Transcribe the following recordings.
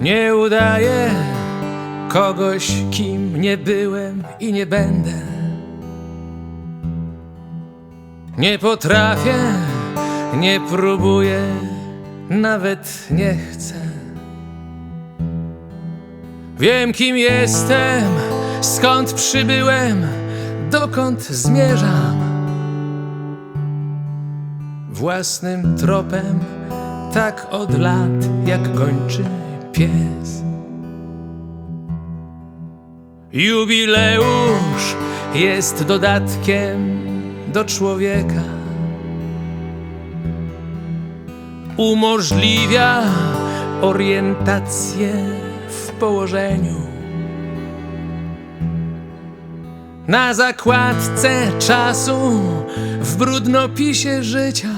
Nie udaję kogoś, kim nie byłem i nie będę. Nie potrafię, nie próbuję, nawet nie chcę. Wiem, kim jestem, skąd przybyłem, dokąd zmierzam. Własnym tropem, tak od lat, jak gończy pies. Jubileusz jest dodatkiem do człowieka. Umożliwia orientację w położeniu. Na zakładce czasu w brudnopisie życia.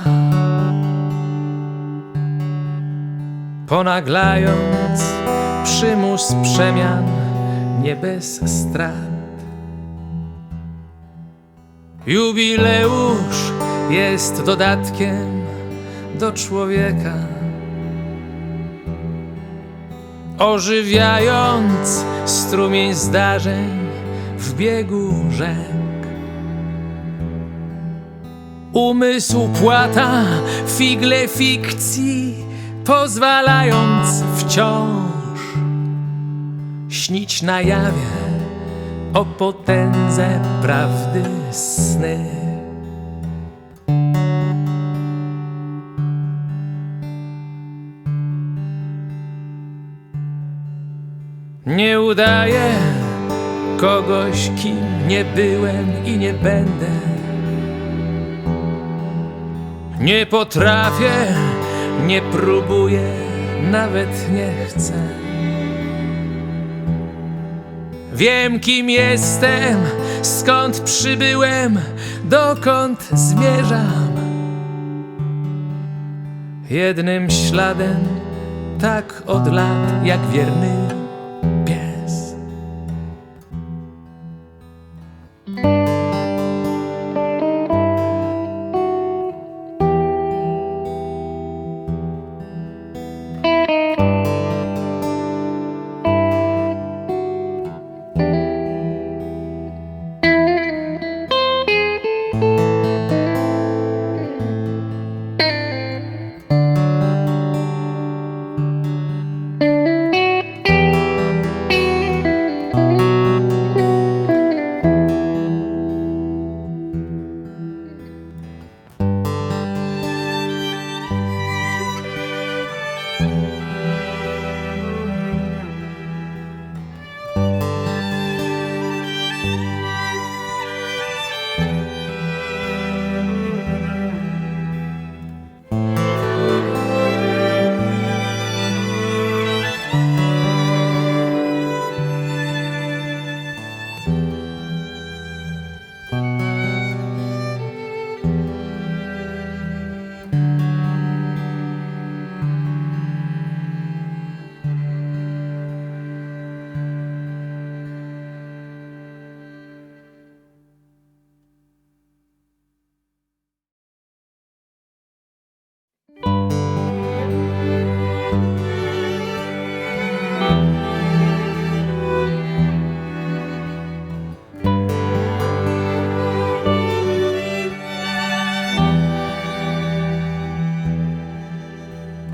Ponaglając przymus przemian nie bez strat. Jubileusz jest dodatkiem do człowieka. Ożywiając strumień zdarzeń w biegu rzek. Umysł płata figle fikcji, pozwalając wciąż śnić na jawie o potędze prawdy sny. Nie udaję kogoś, kim nie byłem i nie będę. Nie potrafię, nie próbuję, nawet nie chcę. Wiem, kim jestem, skąd przybyłem, dokąd zmierzam. Jednym śladem, tak od lat, jak wierny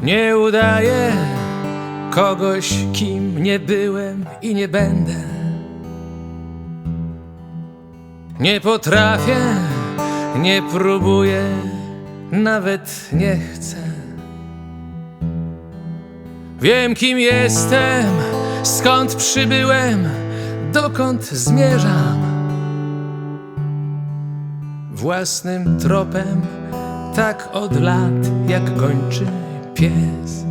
Nie udaję kogoś, kim nie byłem i nie będę. Nie potrafię, nie próbuję, nawet nie chcę. Wiem, kim jestem, skąd przybyłem, dokąd zmierzam. Własnym tropem, tak od lat, jak gończy pies.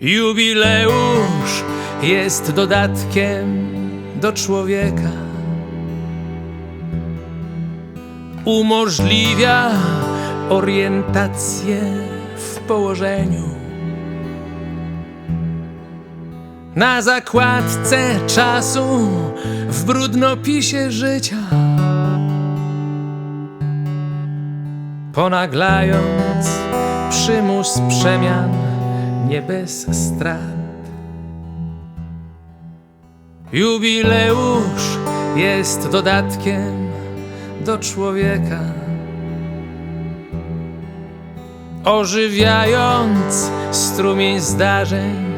Jubileusz jest dodatkiem do człowieka. Umożliwia orientację w położeniu. Na zakładce czasu w brudnopisie życia. Ponaglając przymus przemian nie bez strat. Jubileusz jest dodatkiem do człowieka, ożywiając strumień zdarzeń